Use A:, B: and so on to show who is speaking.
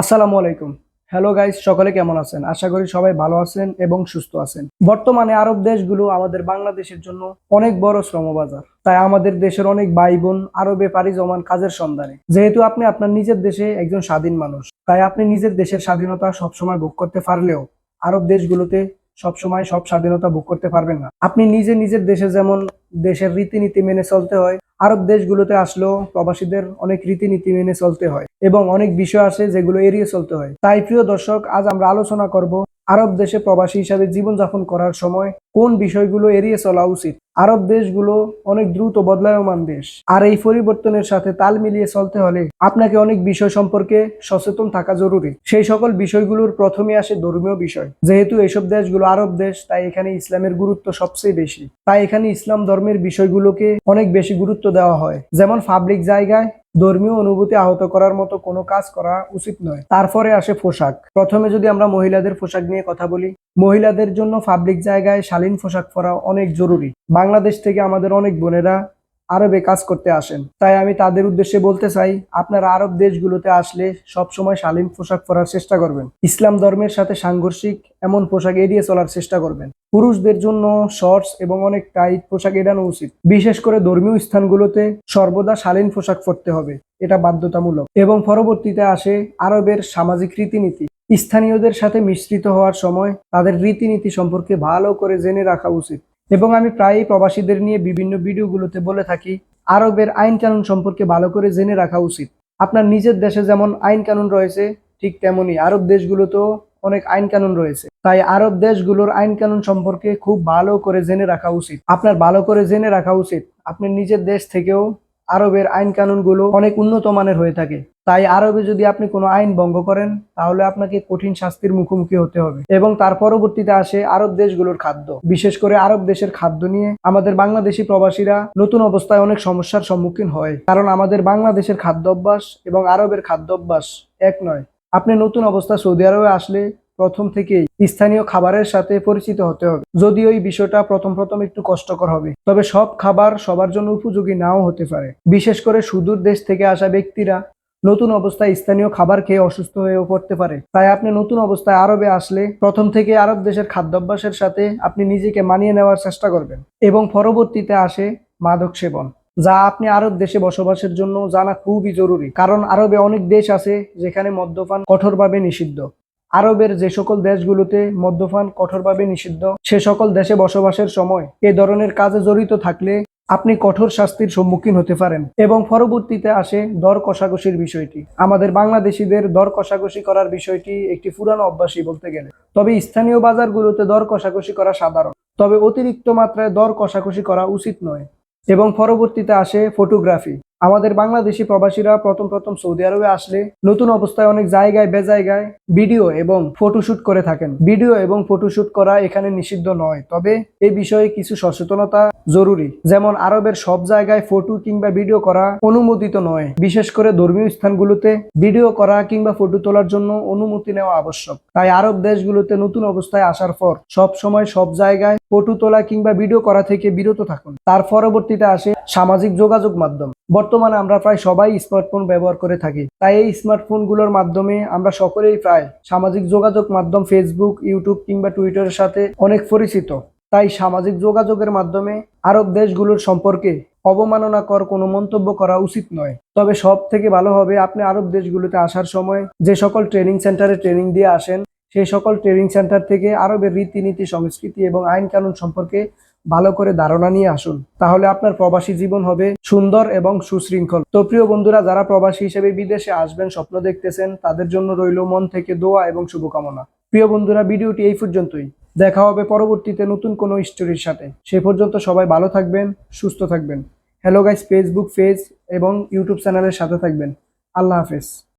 A: আসসালামু আলাইকুম। Hello guys সকলে কেমন আছেন? আশা করি সবাই ভালো আছেন এবং সুস্থ আছেন। বর্তমানে আরব দেশগুলো আমাদের বাংলাদেশের জন্য অনেক বড় শ্রমবাজার। তাই আমাদের দেশের অনেক ভাই বোন আরবে পাড়ি জমান কাজের সন্ধানে। যেহেতু আপনি আপনার নিজের দেশে একজন স্বাধীন মানুষ, তাই আপনি নিজের দেশের স্বাধীনতা সবসময় ভোগ করতে পারলেও আরব দেশগুলোতে সবসময় সব স্বাধীনতা ভোগ করতে পারবেন না। আপনি নিজে নিজের দেশে যেমন দেশের রীতিনীতি মেনে চলতে হয় আরব দেশগুলোতে আসলেও প্রবাসীদের অনেক রীতিনীতি মেনে চলতে হয় এবং অনেক বিষয় আছে যেগুলো এড়িয়ে চলতে হয়। তাই প্রিয় দর্শক, আজ আমরা আলোচনা করব আরব দেশে প্রবাসী হিসাবে জীবনযাপন করার সময় কোন বিষয়গুলো এড়িয়ে চলা উচিত। আরব দেশগুলো অনেক দ্রুত বদলায়মান দেশ। আর এই পরিবর্তনের সাথে তাল মিলিয়ে চলতে হলে আপনাকে অনেক বিষয় সম্পর্কে সচেতন থাকা জরুরি। সেই সকল বিষয়গুলোর প্রথমে আসে ধর্মীয় বিষয়। যেহেতু এসব দেশগুলো আরব দেশ, তাই এখানে ইসলামের গুরুত্ব সবচেয়ে বেশি। তাই এখানে ইসলাম ধর্মের বিষয়গুলোকে অনেক বেশি গুরুত্ব দেওয়া হয়। যেমন পাবলিক জায়গায় ধর্মীয় অনুভূতি আহত করার মতো কোনো কাজ করা উচিত নয়। তারপরে আসে পোশাক। প্রথমে যদি আমরা মহিলাদের পোশাক নিয়ে কথা বলি মহিলাদের জন্য পাবলিক জায়গায় শালীন পোশাক পরা অনেক জরুরি। বাংলাদেশ থেকে আমাদের অনেক বোনেরা আরবে কাজ করতে আসেন। তাই আমি তাদের উদ্দেশ্যে বলতে চাই, আপনারা আরব দেশগুলোতে আসলে সবসময় শালীন পোশাক পরার চেষ্টা করবেন। ইসলাম ধর্মের সাথে সাংঘর্ষিক এমন পোশাক এড়িয়ে চলার চেষ্টা করবেন। পুরুষদের জন্য শর্টস এবং অনেক টাইট পোশাক এড়ানো উচিত। বিশেষ করে ধর্মীয় স্থানগুলোতে সর্বদা শালীন পোশাক পরতে হবে। এটা বাধ্যতামূলক। এবং পরবর্তীতে আসে আরবের সামাজিক রীতিনীতি। স্থানীয়দের সাথে মিশ্রিত হওয়ার সময় তাদের রীতিনীতি সম্পর্কে ভালো করে জেনে রাখা উচিত। এবং আমি প্রায়ই প্রবাসীদের নিয়ে বিভিন্ন ভিডিওগুলোতে বলে থাকি, আরবের আইন কানুন সম্পর্কে ভালো করে জেনে রাখা উচিত। আপনার নিজের দেশে যেমন আইন কানুন রয়েছে, ঠিক তেমনই আরব দেশগুলোতেও অনেক আইন কানুন রয়েছে। তাই আরব দেশগুলোর আইন কানুন সম্পর্কে খুব ভালো করে জেনে রাখা উচিত। আপনার ভালো করে জেনে রাখা উচিত। আপনি নিজের দেশ থেকেও আরবের আইন কানুনগুলো অনেক উন্নত মানের হয়ে থাকে। তাই আরবে যদি আপনি কোনো আইন ভঙ্গ করেন, তাহলে আপনাকে কঠিন শাস্তির মুখোমুখি হতে হবে এবং তার পরবর্তীতে আসে আরব দেশগুলোর খাদ্য। বিশেষ করে আরব দেশের খাদ্য নিয়ে আমাদের বাংলাদেশি প্রবাসীরা নতুন অবস্থায় অনেক সমস্যার সম্মুখীন হয়। কারণ আমাদের বাংলাদেশের খাদ্য অভ্যাস এবং আরবের খাদ্য অভ্যাস এক নয়। আপনি নতুন অবস্থা সৌদি আরবে আসলে প্রথম থেকেই স্থানীয় খাবারের সাথে পরিচিত হতে হবে। যদিও এই বিষয়টা প্রথম প্রথম একটু কষ্টকর হবে। তবে সব খাবার সবার জন্য উপযোগী নাও হতে পারে। বিশেষ করে সুদূর দেশ থেকে আসা ব্যক্তিরা নতুন অবস্থায় স্থানীয় খাবার খেয়ে অসুস্থ হয়েও পড়তে পারে। তাই আপনি নতুন অবস্থায় আরবে আসলে প্রথম থেকে আরব দেশের খাদ্যাভ্যাসের সাথে আপনি নিজেকে মানিয়ে নেওয়ার চেষ্টা করবেন এবং পরবর্তীতে আসে মাদক সেবন, যা আপনি আরব দেশে বসবাসের জন্য জানা খুবই জরুরি। কারণ আরবে অনেক দেশ আছে যেখানে মদ্যপান কঠোরভাবে নিষিদ্ধ। আরবের যে সকল দেশগুলোতে মদ্যপান কঠোরভাবে নিষিদ্ধ, সে সকল দেশে বসবাসের সময় এ ধরনের কাজে জড়িত থাকলে আপনি কঠোর শাস্তির সম্মুখীন হতে পারেন এবং পরবর্তীতে আসে দর কষাকষির বিষয়টি। আমাদের বাংলাদেশিদের দর কষাকষি করার বিষয়টি একটি পুরানো অভ্যাসই বলতে গেলে। তবে স্থানীয় বাজারগুলোতে দর কষাকষি করা সাধারণ। তবে অতিরিক্ত মাত্রায় দর কষাকষি করা উচিত নয় এবং পরবর্তীতে আসে ফটোগ্রাফি। আমাদের বাংলাদেশি প্রবাসীরা প্রথম প্রথম সৌদি আরবে আসলে নতুন অবস্থায় অনেক জায়গায়, বেজায়গায় ভিডিও এবং ফটোশুট করে থাকেন। ভিডিও এবং ফটোশুট করা এখানে নিষিদ্ধ নয়, তবে এই বিষয়ে কিছু সচেতনতা জরুরি। যেমন আরবের সব জায়গায় ফটো কিংবা ভিডিও করা অনুমোদিত নয়। বিশেষ করে ধর্মীয় স্থানগুলোতে ভিডিও করা কিংবা ফটো তোলার জন্য অনুমতি নেওয়া আবশ্যক। তাই আরব দেশগুলোতে নতুন অবস্থায় আসার পর সব সময় সব জায়গায় ফটো তোলা কিংবা ভিডিও করা থেকে বিরত থাকুন। তার পরবর্তীতে আসে সামাজিক যোগাযোগ মাধ্যম। বর্তমানে আমরা প্রায় সবাই স্মার্টফোন ব্যবহার করে থাকি। তাই এই স্মার্টফোনগুলোর মাধ্যমে আমরা সকলেই প্রায় সামাজিক যোগাযোগ মাধ্যম ফেসবুক ইউটিউব কিংবা টুইটারের সাথে অনেক পরিচিত। তাই সামাজিক যোগাযোগের মাধ্যমে আরব দেশগুলোর সম্পর্কে অবমাননাকর কোনো মন্তব্য করা উচিত নয়। তবে সব থেকে ভালো হবে আপনি আরব দেশগুলোতে আসার সময় যে সকল ট্রেনিং সেন্টারে ট্রেনিং দিয়ে আসেন সেই সকল ট্রেনিং সেন্টার থেকে আরবের রীতিনীতি, সংস্কৃতি এবং আইন কানুন সম্পর্কে ভালো করে ধারণা নিয়ে আসুন। তাহলে আপনার প্রবাসী জীবন হবে সুন্দর এবং সুশৃঙ্খল। তো প্রিয় বন্ধুরা, যারা প্রবাসী হিসেবে বিদেশে আসবেন, স্বপ্ন দেখতেছেন, তাদের জন্য রইল মন থেকে দোয়া এবং শুভকামনা। প্রিয় বন্ধুরা, ভিডিওটি এই পর্যন্তই। দেখা হবে পরবর্তীতে নতুন কোনো স্টোরির সাথে। সে পর্যন্ত সবাই ভালো থাকবেন, সুস্থ থাকবেন। হ্যালো গাইস ফেসবুক পেজ এবং ইউটিউব চ্যানেলের সাথে থাকবেন। আল্লাহ হাফেজ।